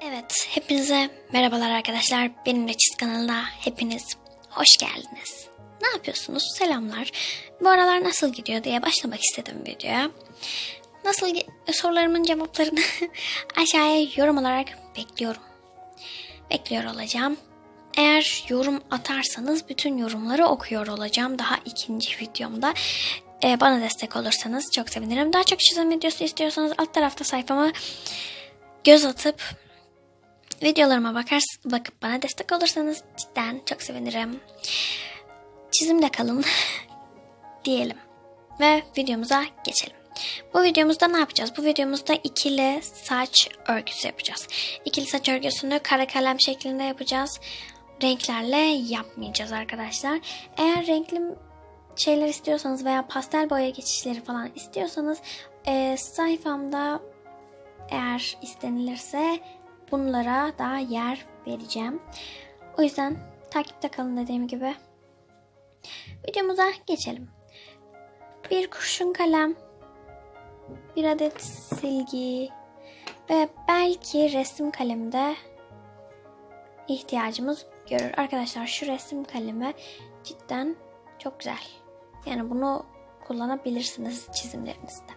Evet, hepinize merhabalar arkadaşlar. Benim Reçiz kanalına hepiniz hoş geldiniz. Ne yapıyorsunuz? Selamlar. Bu aralar nasıl gidiyor diye başlamak istedim videoya. Nasıl sorularımın cevaplarını aşağıya yorum olarak bekliyorum. Bekliyor olacağım. Eğer yorum atarsanız bütün yorumları okuyor olacağım daha ikinci videomda. Ee, bana destek olursanız çok sevinirim. Daha çok çizim videosu istiyorsanız alt tarafta sayfama göz atıp videolarıma bakar, bakıp bana destek olursanız cidden çok sevinirim. Çizimde kalın diyelim ve videomuza geçelim. Bu videomuzda ne yapacağız? Bu videomuzda ikili saç örgüsü yapacağız. İkili saç örgüsünü kara kalem şeklinde yapacağız. Renklerle yapmayacağız arkadaşlar. Eğer renkli şeyler istiyorsanız veya pastel boya geçişleri falan istiyorsanız e, sayfamda eğer istenilirse bunlara daha yer vereceğim. O yüzden takipte kalın dediğim gibi. Videomuza geçelim. Bir kurşun kalem, bir adet silgi ve belki resim kalemi de ihtiyacımız görür. Arkadaşlar şu resim kalemi cidden çok güzel. Yani bunu kullanabilirsiniz çizimlerinizde.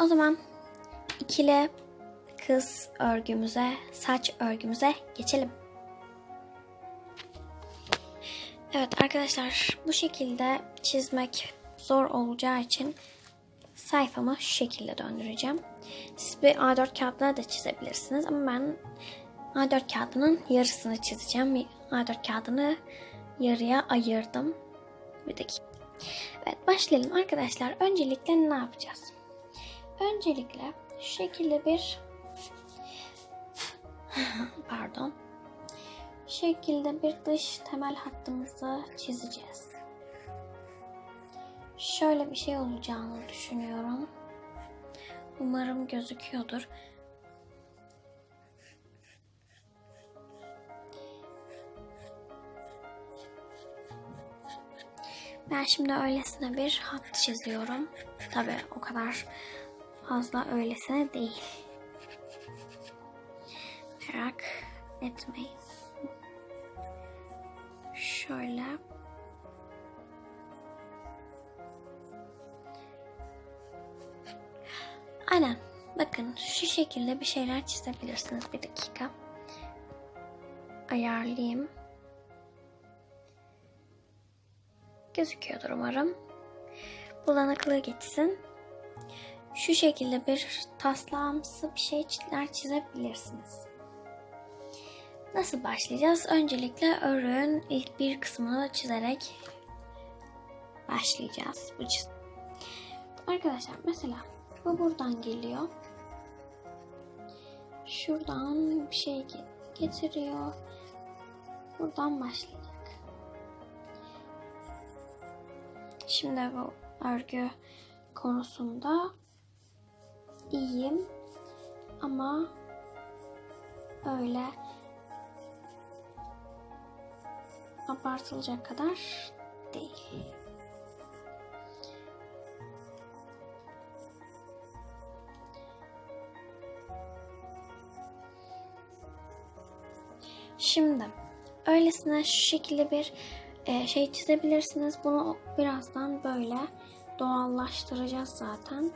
O zaman ikili kız örgümüze, saç örgümüze geçelim. Evet arkadaşlar bu şekilde çizmek zor olacağı için sayfamı şu şekilde döndüreceğim. Siz bir A4 kağıdına da çizebilirsiniz ama ben A4 kağıdının yarısını çizeceğim. A4 kağıdını yarıya ayırdım. Bir dakika. Evet başlayalım arkadaşlar. Öncelikle ne yapacağız? Öncelikle şu şekilde bir pardon şekilde bir dış temel hattımızı çizeceğiz. Şöyle bir şey olacağını düşünüyorum. Umarım gözüküyordur. Ben şimdi öylesine bir hat çiziyorum. Tabi o kadar fazla öylesine değil. Merak etmeyin. Şöyle. Aynen. Bakın şu şekilde bir şeyler çizebilirsiniz. Bir dakika. Ayarlayayım. Gözüküyordur umarım. Bulanıklığı geçsin. Şu şekilde bir taslağımsı bir şeyler çizebilirsiniz. Nasıl başlayacağız? Öncelikle örüğün ilk bir kısmını çizerek başlayacağız. Bu çiz Arkadaşlar mesela bu buradan geliyor. Şuradan bir şey getiriyor. Buradan başlayacak. Şimdi bu örgü konusunda iyiyim ama öyle abartılacak kadar değil. Şimdi öylesine şu şekilde bir e, şey çizebilirsiniz. Bunu birazdan böyle doğallaştıracağız zaten.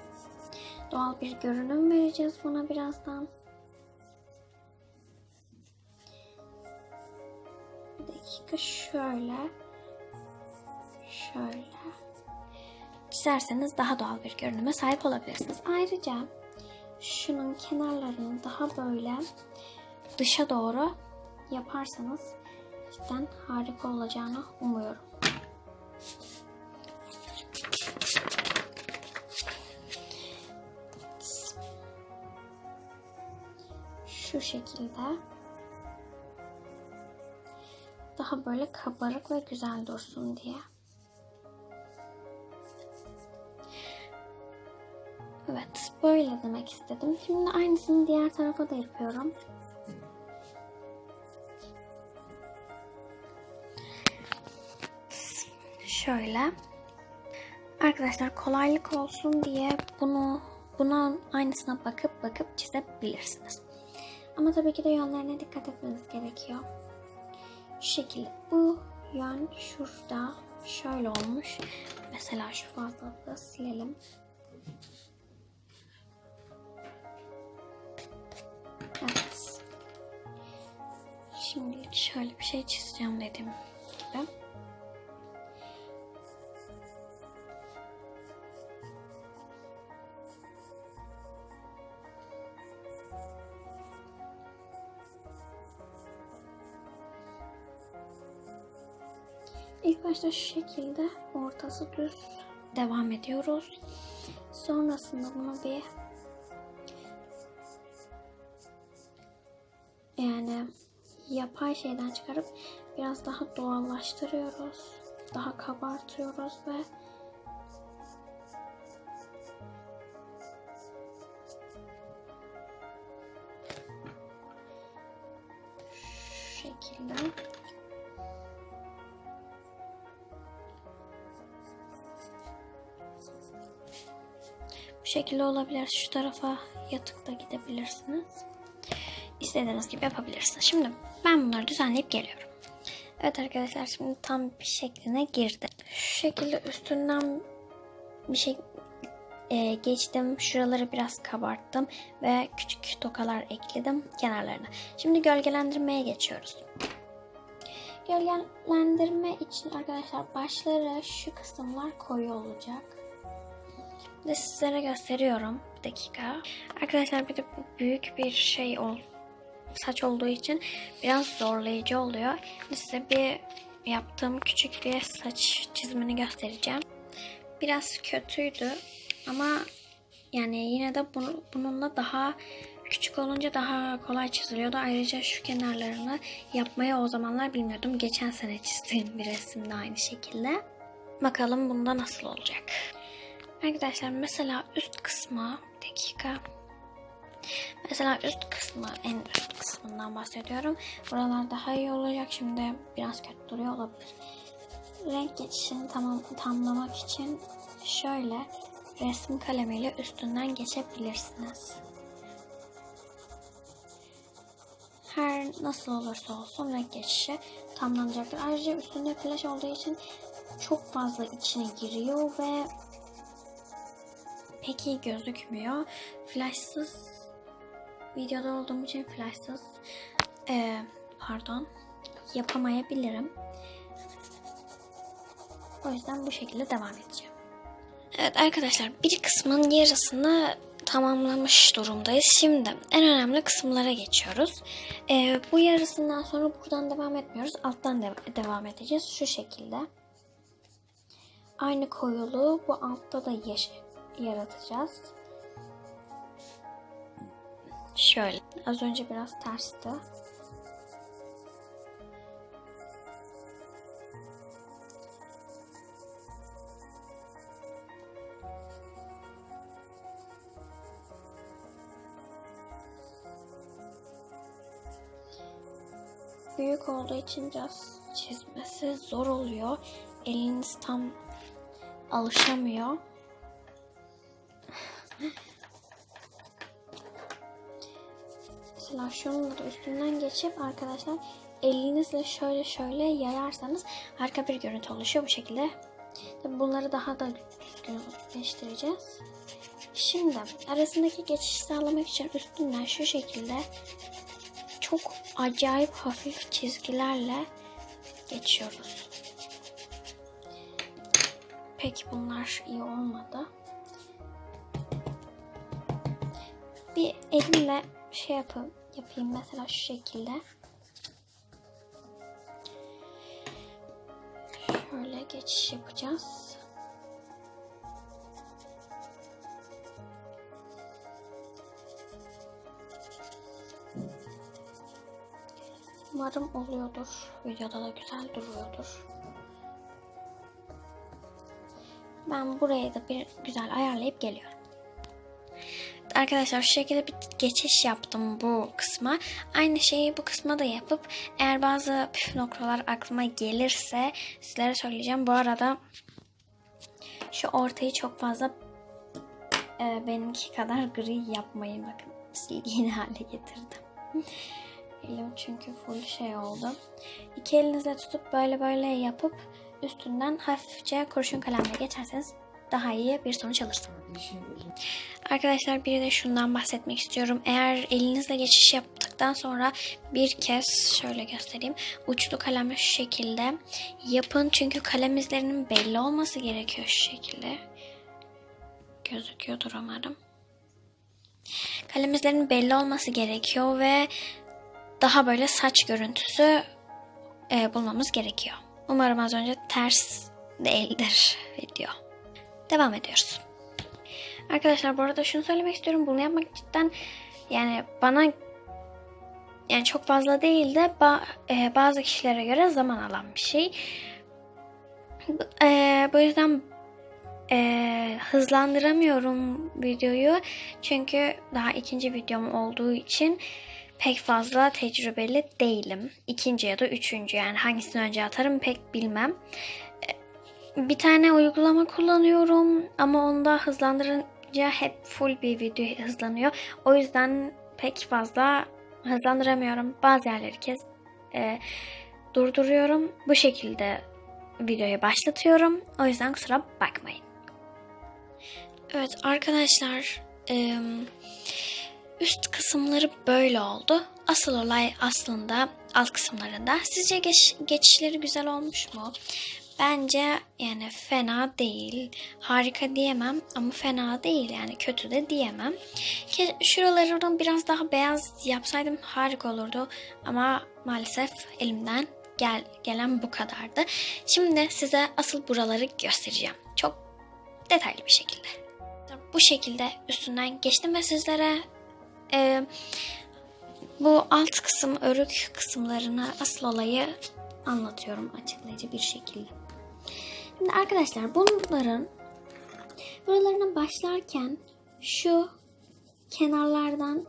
Doğal bir görünüm vereceğiz buna birazdan. Dakika şöyle. Şöyle. Çizerseniz daha doğal bir görünüme sahip olabilirsiniz. Ayrıca şunun kenarlarını daha böyle dışa doğru yaparsanız cidden harika olacağını umuyorum. Şu şekilde daha böyle kabarık ve güzel dursun diye. Evet, böyle demek istedim. Şimdi aynısını diğer tarafa da yapıyorum. Şöyle. Arkadaşlar kolaylık olsun diye bunu Bunun aynısına bakıp bakıp çizebilirsiniz. Ama tabii ki de yönlerine dikkat etmeniz gerekiyor. Şu şekilde bu yön şurada şöyle olmuş. Mesela şu fazlalığı silelim. Evet. Şimdilik şöyle bir şey çizeceğim dediğim gibi. Başta şu şekilde ortası düz devam ediyoruz. Sonrasında bunu bir yani yapay şeyden çıkarıp biraz daha doğallaştırıyoruz. Daha kabartıyoruz ve şu şekilde şekilde olabilir. Şu tarafa yatık da gidebilirsiniz. İstediğiniz gibi yapabilirsiniz. Şimdi ben bunları düzenleyip geliyorum. Evet arkadaşlar şimdi tam bir şekline girdi. Şu şekilde üstünden bir şey e, geçtim. Şuraları biraz kabarttım ve küçük tokalar ekledim kenarlarına. Şimdi gölgelendirmeye geçiyoruz. Gölgelendirme için arkadaşlar başları şu kısımlar koyu olacak. De sizlere gösteriyorum. Bir dakika. Arkadaşlar bir de büyük bir şey ol saç olduğu için biraz zorlayıcı oluyor. Size bir yaptığım küçük bir saç çizimini göstereceğim. Biraz kötüydü ama yani yine de bunu, bununla daha küçük olunca daha kolay çiziliyordu. Ayrıca şu kenarlarını yapmayı o zamanlar bilmiyordum. Geçen sene çizdiğim bir resimde aynı şekilde. Bakalım bunda nasıl olacak. Arkadaşlar mesela üst kısmı bir dakika. Mesela üst kısmı en üst kısmından bahsediyorum. Buralar daha iyi olacak. Şimdi biraz kötü duruyor olabilir. Renk geçişini tamam, tamamlamak için şöyle resim kalemiyle üstünden geçebilirsiniz. Her nasıl olursa olsun renk geçişi tamamlanacaktır. Ayrıca üstünde flash olduğu için çok fazla içine giriyor ve pek iyi gözükmüyor. Flashsız videoda olduğum için flashsız e, pardon yapamayabilirim. O yüzden bu şekilde devam edeceğim. Evet arkadaşlar bir kısmın yarısını tamamlamış durumdayız. Şimdi en önemli kısımlara geçiyoruz. E, bu yarısından sonra buradan devam etmiyoruz. Alttan de devam edeceğiz. Şu şekilde. Aynı koyuluğu bu altta da yaratacağız. Şöyle. Az önce biraz tersti. Büyük olduğu için biraz çizmesi zor oluyor. Eliniz tam alışamıyor. Mesela da üstünden geçip arkadaşlar elinizle şöyle şöyle yayarsanız harika bir görüntü oluşuyor bu şekilde. Tabii bunları daha da düzgünleştireceğiz. Şimdi arasındaki geçişi sağlamak için üstünden şu şekilde çok acayip hafif çizgilerle geçiyoruz. Peki bunlar iyi olmadı. Bir elimle şey yapayım, yapayım mesela şu şekilde. Şöyle geçiş yapacağız. Umarım oluyordur. Videoda da güzel duruyordur. Ben buraya da bir güzel ayarlayıp geliyorum. Arkadaşlar şu şekilde bir geçiş yaptım bu kısma. Aynı şeyi bu kısma da yapıp eğer bazı püf noktalar aklıma gelirse sizlere söyleyeceğim. Bu arada şu ortayı çok fazla e, benimki kadar gri yapmayın. Bakın silgiğini hale getirdim. Elim çünkü full şey oldu. İki elinizle tutup böyle böyle yapıp üstünden hafifçe kurşun kalemle geçerseniz daha iyi bir sonuç alırsınız. Arkadaşlar bir de şundan bahsetmek istiyorum. Eğer elinizle geçiş yaptıktan sonra bir kez şöyle göstereyim. Uçlu kalemle şu şekilde yapın. Çünkü kalem izlerinin belli olması gerekiyor şu şekilde. Gözüküyordur umarım. Kalem izlerinin belli olması gerekiyor ve daha böyle saç görüntüsü e, bulmamız gerekiyor. Umarım az önce ters değildir video. Devam ediyoruz. Arkadaşlar bu arada şunu söylemek istiyorum. Bunu yapmak cidden yani bana yani çok fazla değil de e, bazı kişilere göre zaman alan bir şey. E, bu yüzden e, hızlandıramıyorum videoyu. Çünkü daha ikinci videom olduğu için pek fazla tecrübeli değilim. İkinci ya da üçüncü yani hangisini önce atarım pek bilmem. E, Bir tane uygulama kullanıyorum ama onda hızlandırınca hep full bir video hızlanıyor. O yüzden pek fazla hızlandıramıyorum. Bazı yerleri kes e, durduruyorum. Bu şekilde videoyu başlatıyorum. O yüzden kusura bakmayın. Evet arkadaşlar em, üst kısımları böyle oldu. Asıl olay aslında alt kısımlarında. Sizce geç, geçişleri güzel olmuş mu? Bence yani fena değil. Harika diyemem ama fena değil yani kötü de diyemem. Ke- Şuralarını biraz daha beyaz yapsaydım harika olurdu ama maalesef elimden gel gelen bu kadardı. Şimdi size asıl buraları göstereceğim. Çok detaylı bir şekilde. Bu şekilde üstünden geçtim ve sizlere e, bu alt kısım örük kısımlarını asıl olayı anlatıyorum açıklayıcı bir şekilde. Şimdi arkadaşlar bunların buralarına başlarken şu kenarlardan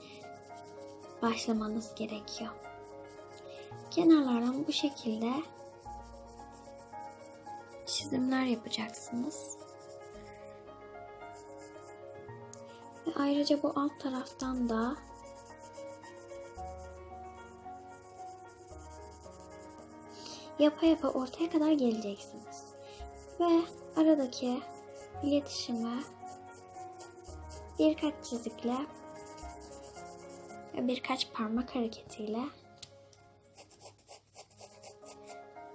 başlamanız gerekiyor. Kenarlardan bu şekilde çizimler yapacaksınız. Ve ayrıca bu alt taraftan da yapa yapa ortaya kadar geleceksiniz. Ve aradaki iletişime birkaç çizikle ve birkaç parmak hareketiyle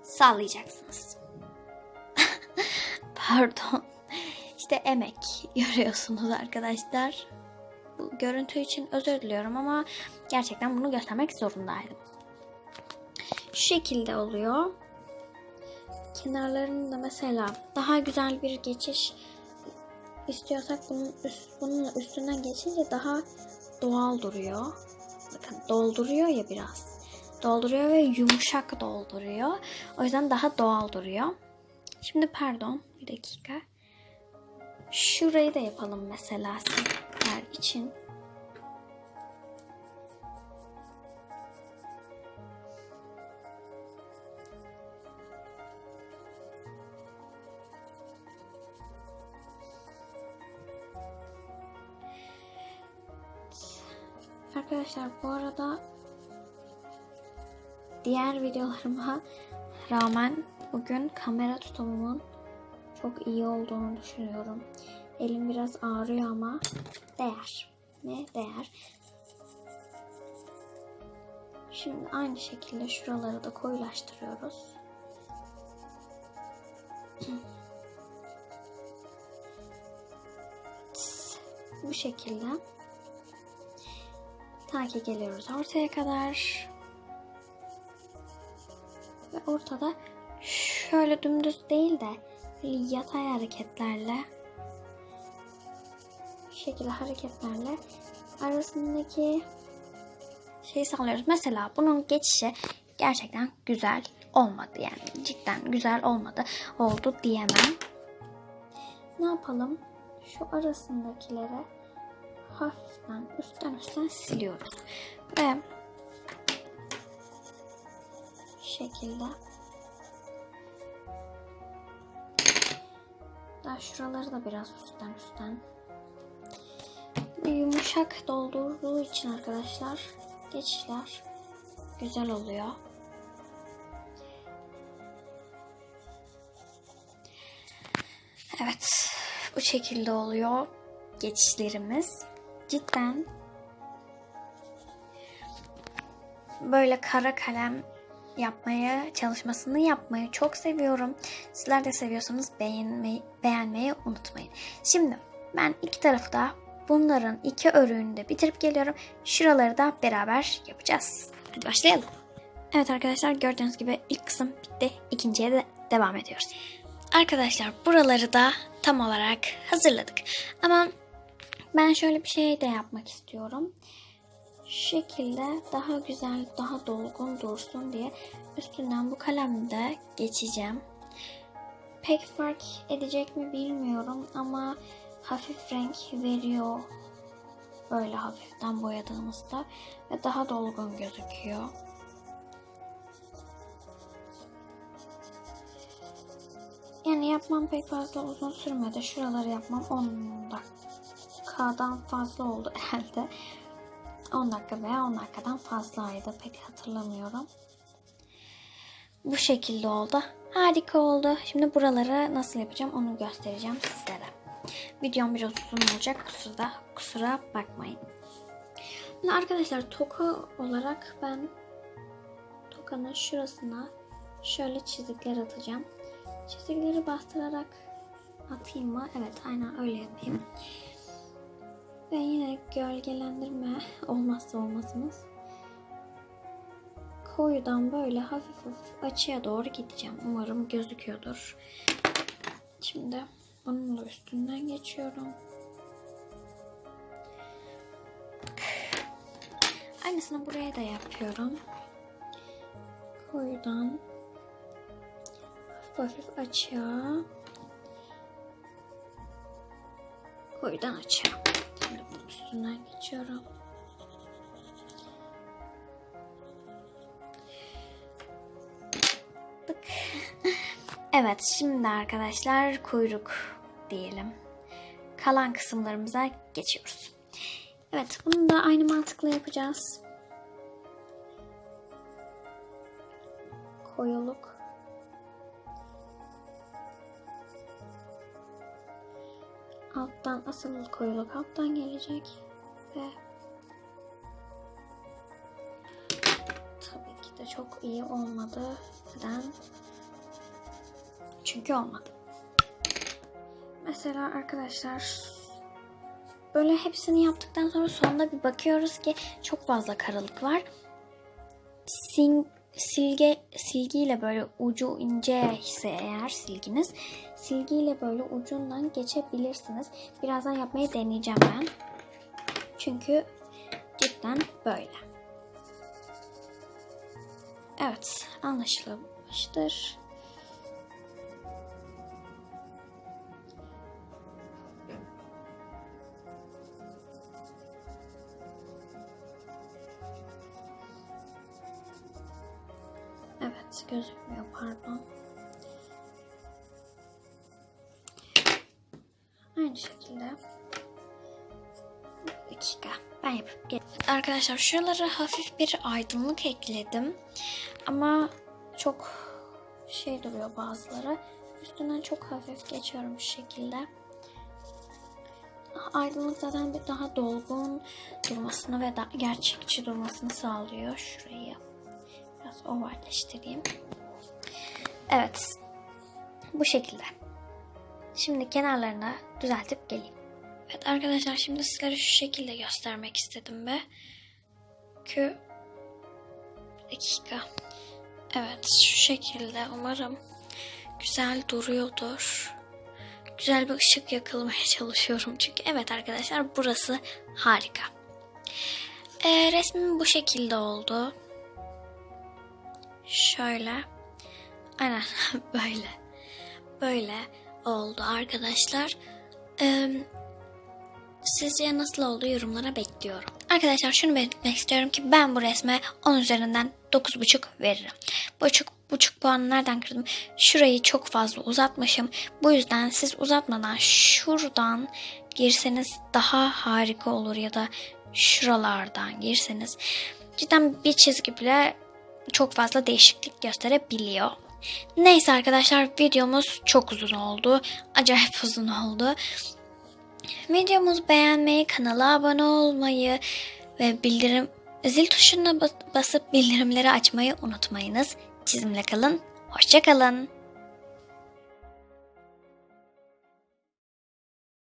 sağlayacaksınız. Pardon. İşte emek görüyorsunuz arkadaşlar. Bu görüntü için özür diliyorum ama gerçekten bunu göstermek zorundaydım. Şu şekilde oluyor. Kenarlarında mesela daha güzel bir geçiş istiyorsak bunun üst, bunun üstünden geçince daha doğal duruyor. Bakın dolduruyor ya biraz. Dolduruyor ve yumuşak dolduruyor. O yüzden daha doğal duruyor. Şimdi pardon bir dakika. Şurayı da yapalım mesela sizler için. Arkadaşlar bu arada diğer videolarıma rağmen bugün kamera tutumumun çok iyi olduğunu düşünüyorum. Elim biraz ağrıyor ama değer. Ne değer? Şimdi aynı şekilde şuraları da koyulaştırıyoruz. Bu şekilde. Ta ki geliyoruz ortaya kadar. Ve ortada şöyle dümdüz değil de yatay hareketlerle şekilde hareketlerle arasındaki şeyi sağlıyoruz. Mesela bunun geçişi gerçekten güzel olmadı yani cidden güzel olmadı oldu diyemem. Ne yapalım? Şu arasındakileri hafiften üstten üstten siliyoruz. Ve şekilde daha şuraları da biraz üstten üstten yumuşak doldurduğu için arkadaşlar geçişler güzel oluyor. Evet bu şekilde oluyor geçişlerimiz. Cidden böyle kara kalem yapmaya çalışmasını yapmayı çok seviyorum. Sizler de seviyorsanız beğenmeyi, beğenmeyi unutmayın. Şimdi ben iki tarafı da bunların iki örüğünü de bitirip geliyorum. Şuraları da beraber yapacağız. Hadi başlayalım. Evet arkadaşlar gördüğünüz gibi ilk kısım bitti. İkinciye de devam ediyoruz. Arkadaşlar buraları da tam olarak hazırladık. Ama ben şöyle bir şey de yapmak istiyorum. Şu şekilde daha güzel, daha dolgun dursun diye üstünden bu kalemde geçeceğim. Pek fark edecek mi bilmiyorum ama hafif renk veriyor. Böyle hafiften boyadığımızda ve daha dolgun gözüküyor. Yani yapmam pek fazla uzun sürmedi. Şuraları yapmam 10 dakikadan fazla oldu herhalde. 10 dakika veya 10 dakikadan fazlaydı. Pek hatırlamıyorum. Bu şekilde oldu. Harika oldu. Şimdi buraları nasıl yapacağım onu göstereceğim sizlere. Videom biraz uzun olacak. Kusura, kusura bakmayın. Şimdi arkadaşlar toka olarak ben tokanın şurasına şöyle çizikler atacağım. Çizgileri bastırarak atayım mı? Evet aynen öyle yapayım. Ve yine gölgelendirme olmazsa olmazımız. Koyudan böyle hafif hafif açıya doğru gideceğim. Umarım gözüküyordur. Şimdi bununla üstünden geçiyorum. Aynısını buraya da yapıyorum. Koyudan hafif hafif açığa koyudan açığa. Üstünden geçiyorum. Evet şimdi arkadaşlar kuyruk diyelim. Kalan kısımlarımıza geçiyoruz. Evet bunu da aynı mantıkla yapacağız. Koyuluk. Alttan asıl koyuluk alttan gelecek ve tabii ki de çok iyi olmadı. Neden? Çünkü olmadı. Mesela arkadaşlar böyle hepsini yaptıktan sonra sonunda bir bakıyoruz ki çok fazla karalık var. Sin silge silgiyle böyle ucu ince ise eğer silginiz silgiyle böyle ucundan geçebilirsiniz. Birazdan yapmayı deneyeceğim ben. Çünkü cidden böyle. Evet, anlaşılmıştır. Evet, gözükmüyor pardon. Aynı şekilde. Bir dakika. Ben yapıp gel. Arkadaşlar şuralara hafif bir aydınlık ekledim. Ama çok şey duruyor bazıları. Üstünden çok hafif geçiyorum şu şekilde. Aydınlık zaten bir daha dolgun durmasını ve daha gerçekçi durmasını sağlıyor. Şurayı biraz ovalleştireyim. Evet. Bu şekilde. Şimdi kenarlarını düzeltip geleyim. Evet arkadaşlar şimdi sizlere şu şekilde göstermek istedim. Ki Bir dakika. Evet şu şekilde umarım güzel duruyordur. Güzel bir ışık yakılmaya çalışıyorum çünkü evet arkadaşlar burası harika. Ee, resmim bu şekilde oldu. Şöyle. Aynen böyle. Böyle oldu arkadaşlar. Ee, sizce nasıl oldu yorumlara bekliyorum. Arkadaşlar şunu belirtmek istiyorum ki ben bu resme 10 üzerinden 9,5 veririm. Buçuk, buçuk puanı nereden kırdım? Şurayı çok fazla uzatmışım. Bu yüzden siz uzatmadan şuradan girseniz daha harika olur ya da şuralardan girseniz cidden bir çizgi bile çok fazla değişiklik gösterebiliyor. Neyse arkadaşlar videomuz çok uzun oldu. Acayip uzun oldu. Videomuzu beğenmeyi, kanala abone olmayı ve bildirim zil tuşuna bas- basıp bildirimleri açmayı unutmayınız. Çizimle kalın. Hoşçakalın.